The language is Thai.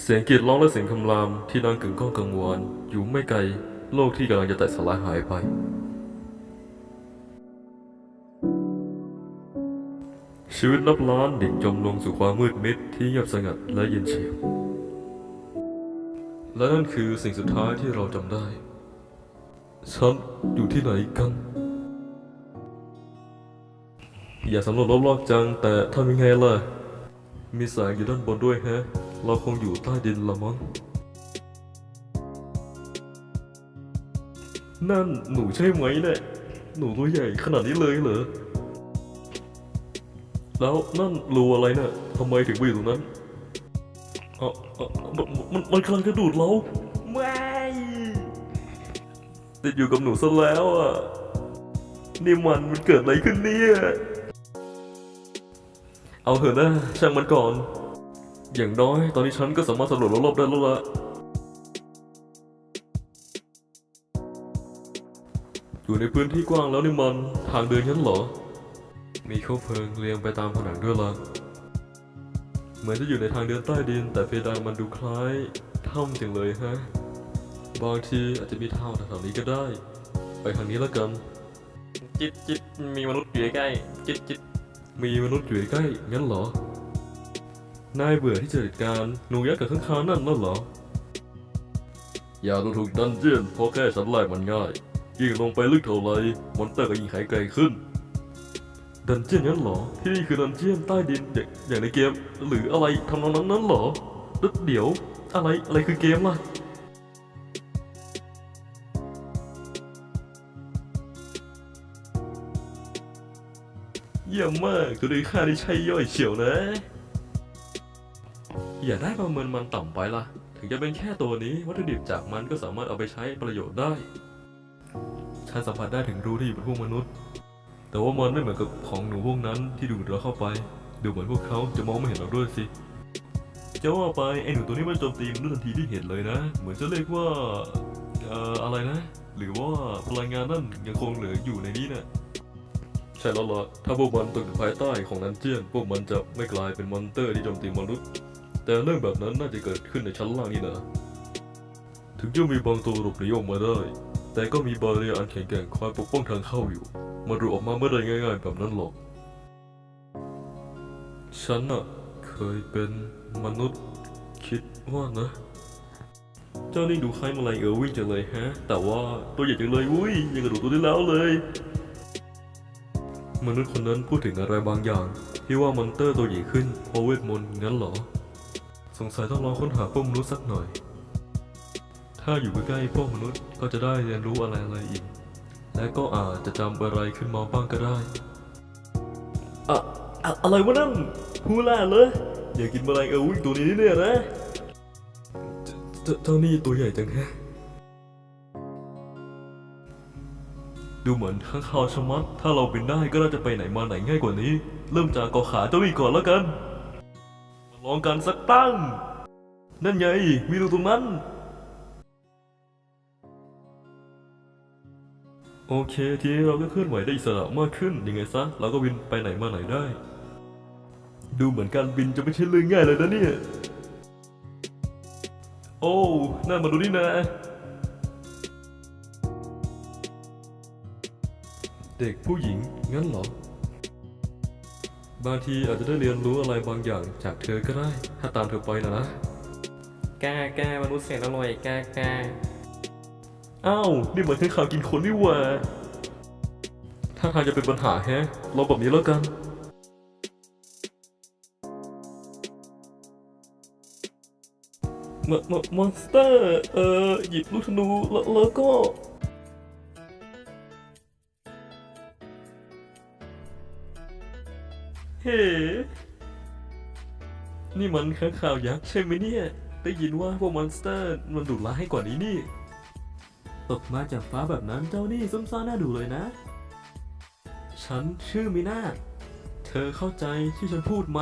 เสียงกรีดร้องและเสียงคำรามที่ดังกึ่งก้องกังวานอยู่ไม่ไกลโลกที่กำลังจะแตกสลายหายไป ชีวิตนับล้านดิ่งจมลงสู่ความมืดมิดที่เงียบสงัดและเย็นเฉียบและนั่นคือสิ่งสุดท้ายที่เราจำได้ฉันอยู่ที่ไหนกัน อย่าสำรวจรอบๆจังแต่ทำยังไงล่ะ มีแสงอยู่ด้านบนด้วยแฮะ เราคงอยู่ใต้ดินละมั้ง นั่นหนูใช่ไหมเนี่ย หนูตัวใหญ่ขนาดนี้เลยเหรอ แล้วนั่นรูอะไรเนี่ยทำไมถึงไปอยู่ตรงนั้นเอ๋อามันมันมันกำลังจะดูดเรา ไม่ติดอยู่กับหนูซะแล้วอะ นี่มันมันเกิดอะไรขึ้นเนี่ย เอาเถอะนะช่างมันก่อน อย่างน้อย ตอนนี้ฉันก็สามารถสำรวจรอบๆได้แล้วละอยู่ในพื้นที่กว้างแล้วนี่มันทางเดินฉันเหรอ มีข้าวเพลิงเรียงไปตามผนังด้วยละเหมือนจะอยู่ในทางเดินใต้ดิน แต่เพดานมันดูคล้ายถ้ำจังเลยฮะ บางทีอาจจะมีทางแถวๆนี้ก็ได้ ไปทางนี้แล้วกัน จิตจิตมีมนุษย์อยู่ใกล้จิตจิตมีมนุษย์อยู่ใกล้งั้นเหรอ นายเบื่อที่จะจัดการหนูยักษ์กับข้างคาวนั่นแล้วเหรอ อย่าดูถูกดันเจียนเพราะแค่ฉันไล่มันง่าย ยิ่งลงไปลึกเท่าไรมอนเตอร์ก็ยิ่งแข็งแกร่งขึ้น ดันเจียนงั้นเหรอ ที่นี่คือดันเจียนใต้ดินอย่างอย่างในเกม หรืออะไรทำนองนั้นนั้นเหรอแล้วเดี๋ยวอะไรอะไรคือเกมล่ะเยี่ยมมากตัวนี้ค่าที่ใช่ย่อยเฉียวนะ อย่าได้ประเมินมันต่ำไปล่ะถึงจะเป็นแค่ตัวนี้วัตถุดิบจากมันก็สามารถเอาไปใช้ประโยชน์ได้ ฉันสัมผัสได้ถึงรู้ที่อยู่บนพวกมนุษย์ แต่ว่ามันไม่เหมือนกับของหนูพวกนั้นที่ดูดเราเข้าไป ดูเหมือนพวกเขาจะมองไม่เห็นเราด้วยสิจะว่าไปไอ้หนูตัวนี้มันโจมตีมนุษย์ทันทีที่เห็นเลยนะ เหมือนจะเรียกว่าเอ่ออะไรนะ หรือว่าพลังงานนั่นยังคงเหลืออยู่ในนี้น่ะใช่แล้วล่ะถ้าพวกมันตกอยู่ภายใต้ของนันเจียน พวกมันจะไม่กลายเป็นมอนเตอร์ที่โจมตีมนุษย์ แต่เรื่องแบบนั้นน่าจะเกิดขึ้นในชั้นล่างนี่นะ ถึงจะมีบางตัวหลบหนีออกมาได้ แต่ก็มีบาเรียอันแข็งแกร่งคอยปกป้องทางเข้าอยู่ มาดูออกมาเมื่อใดง่าย ๆ แบบนั้นหรอก ฉันน่ะเคยเป็นมนุษย์คิดว่านะ เจ้านี่ดูคล้ายแมลงเออร์วิ่งจังเลยฮะ แต่ว่าตัวใหญ่จังเลยอุ้ยยังกระโดดตัวได้แล้วเลย มนุษย์คนนั้นพูดถึงอะไรบางอย่าง ที่ว่ามอนเตอร์ตัวใหญ่ขึ้นเพราะเวทมนต์งั้นเหรอ สงสัยต้องลองค้นหาพวกมนุษย์สักหน่อย ถ้าอยู่ใกล้ๆพวกมนุษย์ก็จะได้เรียนรู้อะไรอะไรอีก และก็อาจจะจำอะไรขึ้นมาบ้างก็ได้อะอะอะไรวะนั่นฮูล่าเลยอยากกินแมลงเออร์วิ่งตัวนี้เนี่ยนะเจเจ้านี่ตัวใหญ่จังแฮะดูเหมือนข้างคาวชะมัดถ้าเราบินได้ก็น่าจะไปไหนมาไหนง่ายกว่านี้ เริ่มจากเกาะขาเจ้านี่ก่อนแล้วกันมา ลองกันสักตั้ง นั่นไง มีรูตรงนั้น โอเค ทีนี้เราก็เคลื่อนไหวได้อิสระมากขึ้น ยังไงซะ เราก็บินไปไหนมาไหนได้ ดูเหมือนการบินจะไม่ใช่เรื่องง่ายเลยนะเนี่ย โอ้น่ามาดูนี่นะ เด็กผู้หญิงงั้นเหรอ บางทีอาจจะได้เรียนรู้อะไรบางอย่างจากเธอก็ได้ ถ้าตามเธอไปนะนะกากามนุษย์เสียงอร่อยกากาอ้าวนี่เหมือนข้างข่าวกินคนนี่หว่าถ้าทางจะเป็นปัญหาแฮะลองแบบนี้แล้วกันมมมอนสเตอร์ เอ่อ หยิบลูกธนูแล้วแล้วก็ เฮ้ นี่มันข้างข่าวยักษ์ใช่ไหมเนี่ย ได้ยินว่าพวกมอนสเตอร์มันดุร้ายกว่านี้นี่ ตกมาจากฟ้าแบบนั้นเจ้านี่ซุ่มซ่าน่าดูเลยนะ ฉันชื่อมิน่า เธอเข้าใจที่ฉันพูดไหม